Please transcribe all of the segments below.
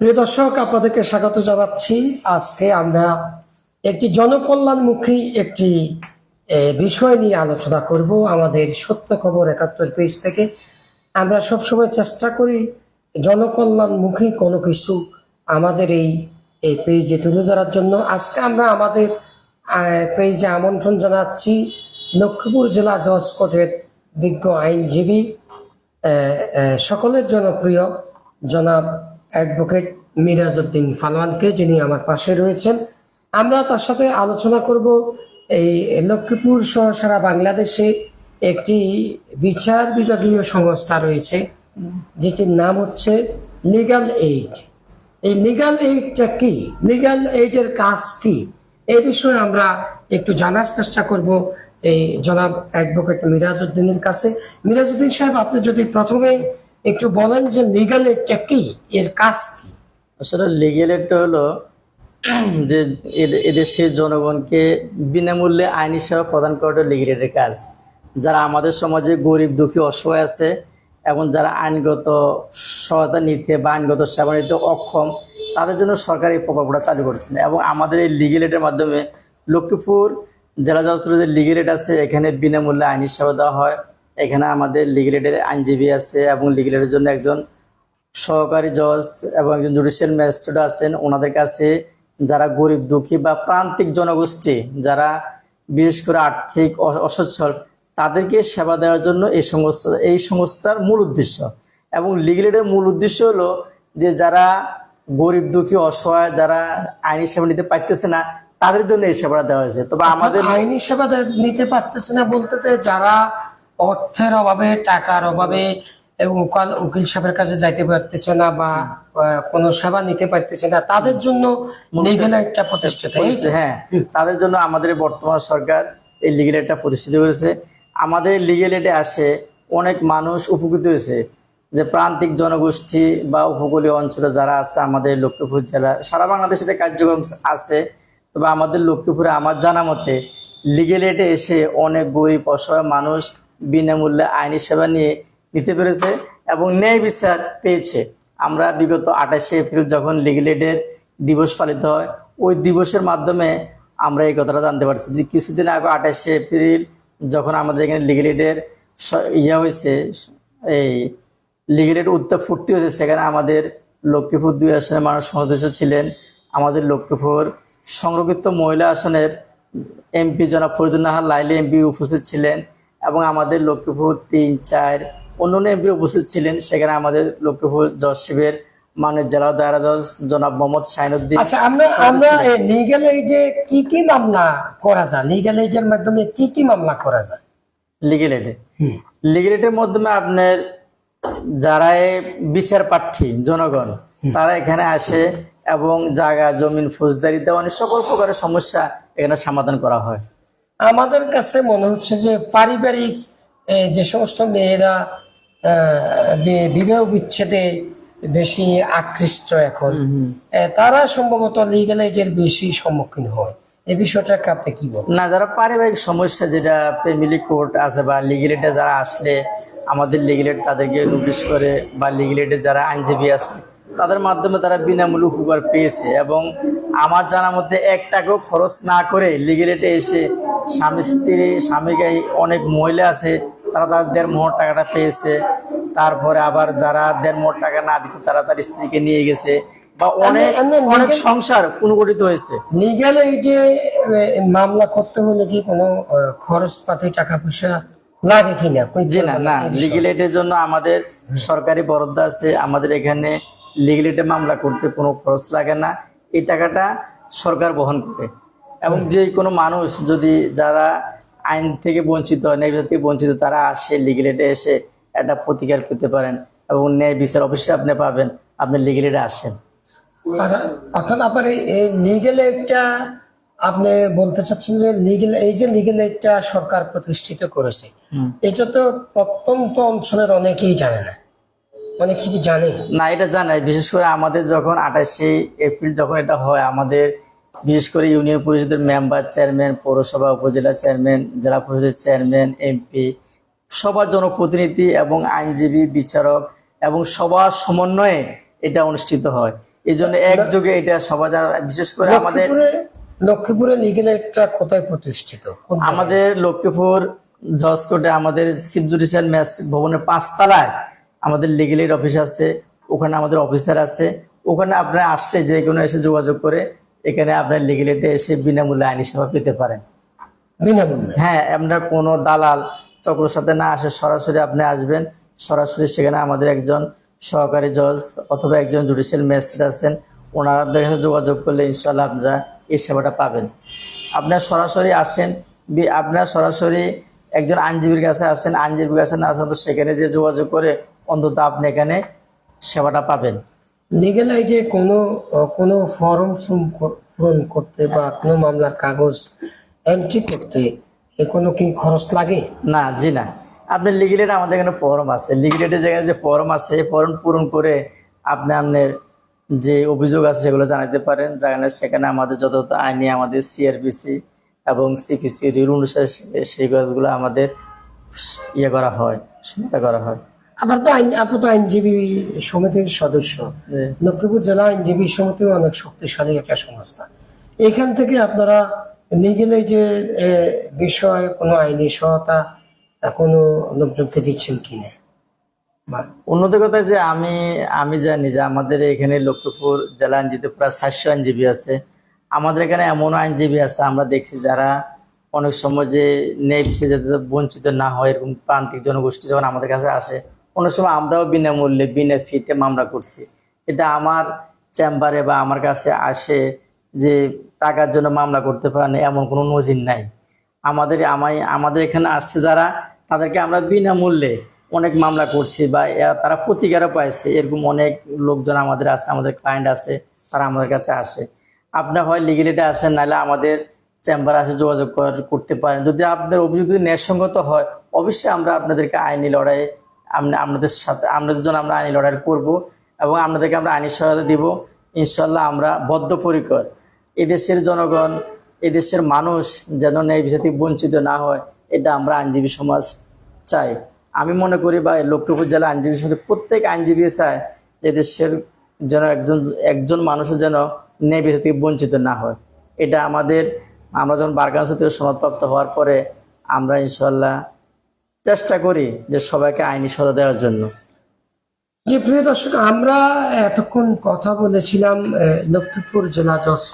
প্রিয় দর্শক, আপনাদেরকে স্বাগত জানাচ্ছি। আজকে আমরা একটি জনকল্যাণমুখী একটি বিষয় নিয়ে আলোচনা করব। আমাদের সত্য খবর একাত্তর পেজ থেকে। আমরা সবসময় চেষ্টা করি জনকল্যাণমুখী কোনো কিছু আমাদের এই এই পেজে তুলে ধরার জন্য। আজকে আমরা আমাদের পেজে আমন্ত্রণ জানাচ্ছি লক্ষ্মীপুর জেলা জজ কোর্টের বিজ্ঞ আইনজীবী সকলের জনপ্রিয় জনাব অ্যাডভোকেট মিরাজউদ্দিন ফালওয়ানকে যিনি আমার পাশে রয়েছেন। আমরা তার সাথে আলোচনা করব এই লক্ষ্মীপুর সহ সারা বাংলাদেশে একটি বিচার বিভাগীয় সংস্থা রয়েছে, যেটির নাম হচ্ছে লিগ্যাল এইড এই লিগাল এইডটা কি? লিগ্যাল এইডের কাজ কি? এই বিষয়ে আমরা একটু জানার চেষ্টা করব এই জনাব অ্যাডভোকেট মিরাজউদ্দিনের কাছে। মিরাজউদ্দিন সাহেব, আপনি যদি প্রথমে একটু বলেন যে লিগ্যাল এইডটা কি? এর কাজ কি? আসলে লিগেল একটা হলো যে এদ- এদেশের জনগণকে বিনামূল্যে আইনি সেবা প্রদান করাটা লিগেল এর কাজ। যারা আমাদের সমাজে গরিব, দুঃখী, অসহায় আছে এবং যারা আইনগত সহায়তা নিতে বা আইনগত সেবা নিতে অক্ষম, তাদের জন্য সরকার এই প্রকল্পটা চালু করেছেন। এবং আমাদের এই লিগেল এডের মাধ্যমে লক্ষ্মীপুর জেলা জজ যে লিগেল এড আছে, এখানে বিনামূল্যে আইনি সেবা দেওয়া হয়। এখানে আমাদের লিগেল এডের আইনজীবী আছে এবং লিগেল এডের জন্য একজন সহকারী জজ এবং একজন জুডিশিয়াল ম্যাজিস্ট্রেট আছেন। ওনাদের কাছে যারা গরিব দুঃখী বা প্রান্তিক জনগোষ্ঠী যারা বিশেষ করে আর্থিক অসচ্ছল তাদেরকে সেবা দেওয়ার জন্য এই সংস্থা এই সংস্থার মূল উদ্দেশ্য। এবং লিগেলের মূল উদ্দেশ্য হলো যে যারা গরিব দুঃখী অসহায় যারা আইনি সেবা নিতে পারতেছে না তাদের জন্য এই সেবাটা দেওয়া হয়েছে। তবে আমাদের আইনি সেবা নিতে পারতেছে না বলতে যারা অর্থের অভাবে টাকার অভাবে উকাল উকিল সাহেবের কাছে যাইতে পারতেছে না বা কোনো সেবা নিতে পারতেছে না তাদের জন্য লিগ্যাল একটা প্রতিষ্ঠিত হ্যাঁ তাদের জন্য আমাদের বর্তমান সরকার এই লিগেল এডটা প্রতিষ্ঠিত করেছে। আমাদের লিগেল এডে আসে অনেক মানুষ উপকৃত হয়েছে। যে প্রান্তিক জনগোষ্ঠী বা উপকূলীয় অঞ্চলে যারা আছে আমাদের লক্ষ্মীপুর জেলা সারা বাংলাদেশে এটা কার্যক্রম আছে। তবে আমাদের লক্ষ্মীপুরে আমার জানা মতে লিগেল এডে এসে অনেক গরিব অসহায় মানুষ বিনামূল্যে আইনি সেবা নিয়ে নিতে পেরেছে এবং ন্যায় বিচার পেয়েছে। আমরা বিগত আঠাশে এপ্রিল যখন লিগেল এডের দিবস পালিত হয়, ওই দিবসের মাধ্যমে আমরা এই কথাটা জানতে পারছি যে কিছুদিন আগে আঠাশে এপ্রিল যখন আমাদের এখানে লিগেল এডের ইয়ে হয়েছে, এই লিগেল এড উত্তাপ ফুর্তি হয়েছে, সেখানে আমাদের লক্ষ্মীপুর দুই আসনের মানুষ সদস্য ছিলেন। আমাদের লক্ষ্মীপুর সংরক্ষিত মহিলা আসনের এমপি জনাব ফরিদুল নাহার লাইলি এমপি উপস্থিত ছিলেন। আমাদের লক্ষ্মীপুর তিন চার অন্যান্য এমপি উপস্থিত ছিলেন। সেখানে আমাদের লক্ষ্মীপুর জজ শিবের মানের জেলা দায়রা জজ জনাব মোহাম্মদ শাহিনুদ্দিন আচ্ছা আমরা আমরা লিগ্যাল এইডে কি কি মামলা করা যায়? লিগ্যাল এইডের মাধ্যমে কি কি মামলা করা যায়? লিগেল এডে লিগেল এডের মাধ্যমে আপনার যারা বিচার প্রার্থী জনগণ তারা এখানে আসে এবং জায়গা জমিন ফৌজদারিতে অনেক সকল প্রকারের সমস্যা এখানে সমাধান করা হয়। আমাদের কাছে মনে হচ্ছে যে পারিবারিক যে সমস্ত মেয়েরা বিবাহ বিচ্ছেদে বেশি আকৃষ্ট এখন তারা সম্ভবত লিগাল এইডের বেশি সম্মুখীন হয়। এই বিষয়টাকে আপনি কি বলেন না যারা পারিবারিক সমস্যা যেটা ফ্যামিলি কোর্ট আছে বা লিগেলেটে যারা আসলে আমাদের লিগেলেট তাদেরকে নোটিশ করে বা লিগেলেটে যারা আইনজীবী আছে তাদের মাধ্যমে তারা বিনামূল্যে উপকার পেয়েছে। এবং আমার জানা মধ্যে এক টাকাও খরচ না করে লিগেলেটে এসে স্বামী স্ত্রী স্বামীকে অনেক মহিলা আছে তারা তাদের দেড় মোহর টাকাটা পেয়েছে। তারপরে আবার যারা দেড় মোহর টাকা না দিচ্ছে তারা তার স্ত্রীকে নিয়ে গেছে। বা অনেক অনেক সংসার পুনর্গঠিত হয়েছে। লিগাল এইডে এ, মামলা করতে হলে কি কোনো আহ, খরচপাতি টাকা পয়সা লাগে কিনা জি না না এই লিগেলেটের জন্য আমাদের সরকারি বরাদ্দ আছে। আমাদের এখানে লিগেলেটে মামলা করতে কোনো খরচ লাগে না। এই টাকাটা সরকার বহন করে। এবং যে কোনো মানুষ যদি যারা আইন থেকে বঞ্চিত হয় ন্যায় থেকে বঞ্চিত তারা আসে লিগেলেটে এসে একটা প্রতিকার পেতে পারেন এবং ন্যায় বিচার অবশ্যই আপনি পাবেন আপনি লিগেলেটে আসেন। অর্থাৎ- অর্থাৎ আপনার এই লিগেল একটা আপনি বলতে চাচ্ছেন যে লিগেল এই যে লিগেল একটা সরকার প্রতিষ্ঠিত করেছে এটা তো প্রত্যন্ত অঞ্চলের অনেকেই জানে না। অনেকে কি জানে? না এটা জানে বিশেষ করে আমাদের যখন আঠাশে এপ্রিল যখন এটা হয় আমাদের বিশেষ করে ইউনিয়ন পরিষদের মেম্বার চেয়ারম্যান পৌরসভা উপজেলা চেয়ারম্যান জেলা পরিষদের চেয়ারম্যান এমপি সবার জনপ্রতিনিধি এবং আইনজীবী বিচারক এবং সবার সমন্বয়ে এটা অনুষ্ঠিত হয়। এই জন্য একযোগে এটা সবার যারা বিশেষ করে আমাদের লক্ষ্মীপুরে লিগেল একটা কোথায় প্রতিষ্ঠিত? আমাদের লক্ষ্মীপুর জজ কোর্টে আমাদের চিফ জুডিশিয়াল ম্যাজিস্ট্রেট ভবনের পাঁচতলায় আমাদের লিগেল অফিস আছে ওখানে আমাদের অফিসার আছে ওখানে আপনারা আসলে যে কোনো এসে যোগাযোগ করে এখানে আপনার লিগেল এইডে এসে বিনামূল্যে আইনি সেবা পেতে পারেন। বিনামূল্যে? হ্যাঁ আমরা কোনো দালাল চক্রের সাথে না আসে সরাসরি আপনি আসবেন সরাসরি সেখানে আমাদের একজন সহকারী জজ অথবা একজন জুডিশিয়াল ম্যাজিস্ট্রেট আছেন ওনাদের সাথে যোগাযোগ করলে ইনশাল্লাহ আপনারা এই সেবাটা পাবেন। আপনার সরাসরি আসেন আপনার সরাসরি একজন আইনজীবীর কাছে আসেন আইনজীবীর কাছে না আসেন তো সেখানে যে যোগাযোগ করে অন্তত আপনি এখানে সেবাটা পাবেন। লিগেল এইডে কোনো কোনো ফর্ম পূরণ করতে বা কোনো মামলার কাগজ এন্ট্রি করতে এ কোনো কি খরচ লাগে? না, জি না। আপনার লিগেলের আমাদের এখানে ফর্ম আছে। লিগেলেটের জায়গায় যে ফর্ম আছে ফর্ম পূরণ করে আপনি আপনার যে অভিযোগ আছে সেগুলো জানাতে পারেন। জানালে সেখানে আমাদের যত আইনি, আমাদের সিআরপিসি এবং সিপিসি রুল অনুসারে সেই কাজগুলো আমাদের ইয়ে করা হয় সহায়তা করা হয়। আপনার তো আইন আপনার তো আইনজীবী সমিতির সদস্য। লক্ষ্মীপুর জেলা আইনজীবী সমিতিও অনেক শক্তিশালী একটা সংস্থা। এখান থেকে আপনারা লিগেলে যে বিষয়ে কোনো আইনি সহায়তা কোনো লোকজনকে দিচ্ছেন কিনা উন্নতি কথা যে আমি আমি জানি যে আমাদের এখানে লক্ষ্মীপুর জেলা আইনজীবী প্রায় সাতশো আইনজীবী আছে। আমাদের এখানে এমন আইনজীবী আছে আমরা দেখছি যারা অনেক সময় যে বিষয়ে যাতে বঞ্চিত না হয় এরকম প্রান্তিক জনগোষ্ঠী যখন আমাদের কাছে আসে অনেক সময় আমরাও বিনামূল্যে, বিনা ফিতে মামলা করছি। এটা আমার চেম্বারে বা আমার কাছে আসে যে টাকার জন্য মামলা করতে পারেন এমন কোনো নজির নাই। আমাদের, আমায়, আমাদের এখানে আসছে যারা, তাদেরকে আমরা বিনামূল্যে অনেক মামলা করছি বা তারা প্রতিকারও পাইছে। এরকম অনেক লোকজন আমাদের আছে, আমাদের ক্লায়েন্ট আছে, তারা আমাদের কাছে আসে। আপনার হয় লিগেলিটি আসেন, নাহলে আমাদের চেম্বার আসে যোগাযোগ করতে পারেন। যদি আপনার অভিযোগ যদি ন্যায়সঙ্গত হয়, অবশ্যই আমরা আপনাদেরকে আইনি লড়াই আমরা আপনাদের সাথে আপনাদের জন্য আমরা আইনি লড়াই করব এবং আপনাদেরকে আমরা আইনি সহায়তা দিব। ইনশাল্লাহ আমরা বদ্ধপরিকর। এদেশের জনগণ, এদেশের মানুষ যেন ন্যায় বিচার থেকে বঞ্চিত না হয়, এটা আমরা আইনজীবী সমাজ চাই। আমি মনে করি বা লক্ষ্মীপুর জেলা আইনজীবী সমাজ প্রত্যেক আইনজীবী চায় যে দেশের যেন একজন একজন মানুষের যেন ন্যায় বিচার থেকে বঞ্চিত না হয়। এটা আমাদের, আমরা যখন বার কাউন্সিল থেকে সনদপ্রাপ্ত হওয়ার পরে আমরা ইনশাল্লাহ চেষ্টা করি যে সবাইকে আইনি সহায়তা দেওয়ার জন্য। যে প্রিয় দর্শক, আমরা এতক্ষণ কথা বলেছিলাম লক্ষ্মীপুর জেলা জজ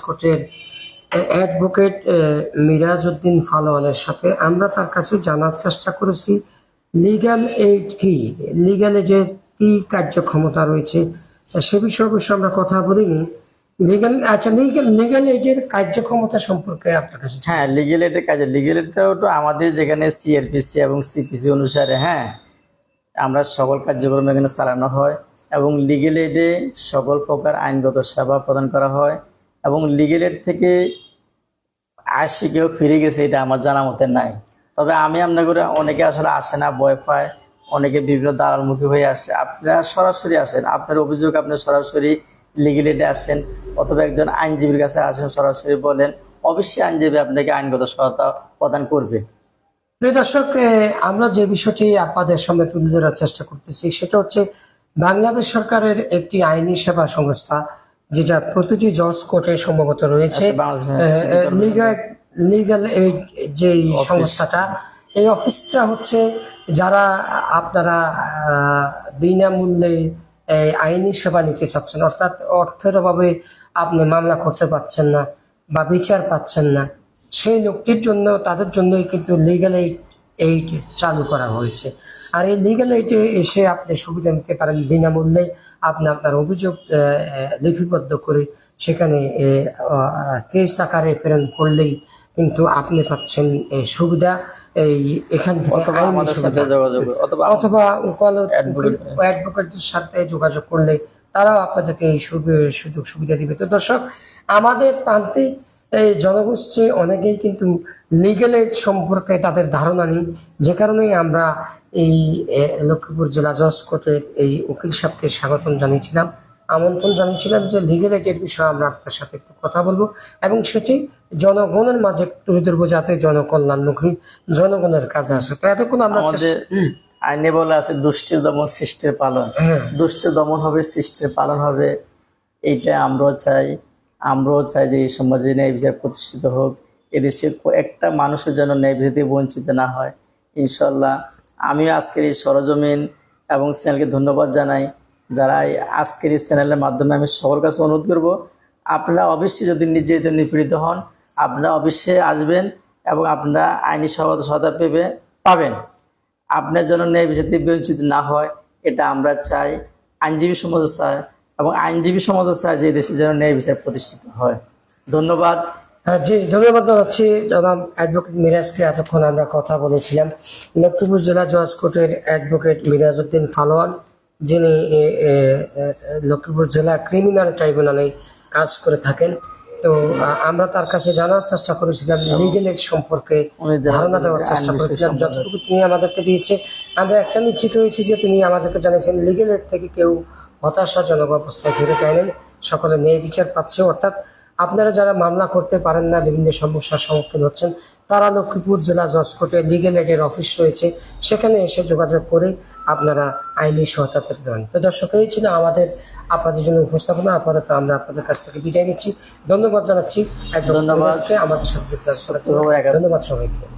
অ্যাডভোকেট মিরাজ উদ্দিন ফালোয়ানের সাথে। আমরা তার কাছে জানার চেষ্টা করেছি, লিগ্যাল এইড কি? লিগ্যাল এইডের কি কার্যক্ষমতা রয়েছে? সে বিষয়ে অবশ্য আমরা কথা বলিনি। লিগ্যাল আচ্ছা লিগ্যাল লিগ্যাল এইডের কার্যক্ষমতা সম্পর্কে আপনার কাছে হ্যাঁ লিগেল এডের কাজে লিগেল এডটাও তো আমাদের যেখানে সিআরপিসি এবং সিপিসি অনুসারে হ্যাঁ আমরা সকল কার্যক্রম এখানে চালানো হয় এবং লিগেল এডে সকল প্রকার আইনগত সেবা প্রদান করা হয় এবং লিগেল এড থেকে আসি কেউ ফিরে গেছে, এটা আমার জানা মতে নাই। তবে আমি আপনার করে অনেকে আসলে আসে না, ভয় পায়, অনেকে বিভিন্ন দালালমুখী হয়ে আসে। আপনারা সরাসরি আসেন, আপনার অভিযোগ আপনি সরাসরি লিগেল এডে আসেন অথবা একজন আইনজীবীর কাছে আসেন সরাসরি বলেন অবশ্যই আইনজীবী আপনাকে আইনগত সহায়তা প্রদান করবে। প্রিয় দর্শক আমরা যে বিষয়টি আপনাদের সামনে তুলে ধরার চেষ্টা করতেছি সেটা হচ্ছে বাংলাদেশ সরকারের একটি আইনি সেবা সংস্থা যেটা প্রতিটি জজ কোর্টে সম্ভবত রয়েছে। লিগাল এইড যে সংস্থাটা এই অফিসটা হচ্ছে যারা আপনারা বিনামূল্যে আইনি সেবা নিতে চাচ্ছেন, অর্থাৎ অর্থের অভাবে আপনি মামলা করতে পারছেন না বা বিচার পাচ্ছেন না। সেই লোকটির জন্য, তাদের জন্যই কিন্তু লিগাল এইড এইড চালু করা হয়েছে। আর এই লিগাল এইডে এসে আপনি সুবিধা নিতে পারেন বিনামূল্যে। আপনি আপনার অভিযোগ লিপিবদ্ধ করে সেখানে কেস আকারে প্রেরণ করলেই কিন্তু আপনি পাচ্ছেন এই সুবিধা এই এখান থেকে অথবা অ্যাডভোকেটের সাথে যোগাযোগ করলে তারাও আপনাদেরকে এই সুযোগ সুবিধা দিবে। তো দর্শক আমাদের প্রান্তে এই জনগোষ্ঠী অনেকেই কিন্তু লিগেল এইড সম্পর্কে তাদের ধারণা নেই। যে কারণেই আমরা এই লক্ষ্মীপুর জেলা জজ কোর্টের এই উকিল সাহেবকে স্বাগতম জানিয়েছিলাম। আমন্ত্রণ জানিয়েছিলাম যে লিগেল এইডের বিষয়ে আমরা আপনার সাথে একটু কথা বলব। এবং সেটি জনগণের মাঝে তুলে ধরবো যাতে জনকল্যাণমুখী জনগণের কাজে আসে। তো এতক্ষণ আমরা আইনে বলে আছে দুষ্টির দমন সৃষ্টির পালন। হ্যাঁ। দুষ্টের দমন হবে সৃষ্টির পালন হবে। এইটা আমরাও চাই। আমরাও চাই যে এই সমাজে ন্যায় বিচার প্রতিষ্ঠিত হোক। এদেশে একটা মানুষের জন্য ন্যায় বিচার বঞ্চিত না হয়। ইনশাল্লাহ আমি আজকের এই সরজমিন এবং চ্যানেলকে ধন্যবাদ জানাই। যারা আজকের এই চ্যানেলের মাধ্যমে আমি সবার কাছে অনুরোধ করব আপনারা অবশ্যই যদি নির্যাতিত নিপীড়িত হন আপনারা অবশ্যই আসবেন এবং আপনারা আইনি সহায়তা সহায়তা পেবে পাবেন। আপনার জন্য ন্যায় বিচার থেকে বঞ্চিত না হয় এটা আমরা চাই আইনজীবী সমাজও চায় এবং আইনজীবী সমাজও চায় যে দেশের জন্য ন্যায় বিচার প্রতিষ্ঠিত হয়। ধন্যবাদ। হ্যাঁ, জি ধন্যবাদ জানাচ্ছি জনাব অ্যাডভোকেট মিরাজকে এতক্ষণ আমরা কথা বলেছিলাম। লক্ষ্মীপুর জেলা জজ কোর্টের অ্যাডভোকেট মিরাজ উদ্দিন ফালোয়ান। যিনি লক্ষ্মীপুর জেলা ক্রিমিনাল ট্রাইব্যুনালে কাজ করে থাকেন। তো আমরা তার কাছে জানার চেষ্টা করেছিলাম লিগেল এড সম্পর্কে ধারণা দেওয়ার চেষ্টা করেছিলাম যতটুকু তিনি আমাদেরকে দিয়েছে। আমরা একটা নিশ্চিত হয়েছি যে তিনি আমাদেরকে জানিয়েছেন লিগেল এড থেকে কেউ হতাশাজনক অবস্থায় ফিরে চাইলেন। সকলে ন্যায় বিচার পাচ্ছে অর্থাৎ আপনারা যারা মামলা করতে পারেন না বিভিন্ন সমস্যার সম্মুখীন হচ্ছেন তারা লক্ষ্মীপুর জেলা জজ কোর্টে লিগেল এডের অফিস রয়েছে। সেখানে এসে যোগাযোগ করে আপনারা আইনি সহায়তা পেতে পারেন। তো দর্শক এই ছিল আমাদের আপনাদের জন্য উপস্থাপনা। আপাতত আমরা আপনাদের কাছ থেকে বিদায় নিচ্ছি। ধন্যবাদ জানাচ্ছি। ধন্যবাদ। আমাদের সাথে। ধন্যবাদ সবাইকে।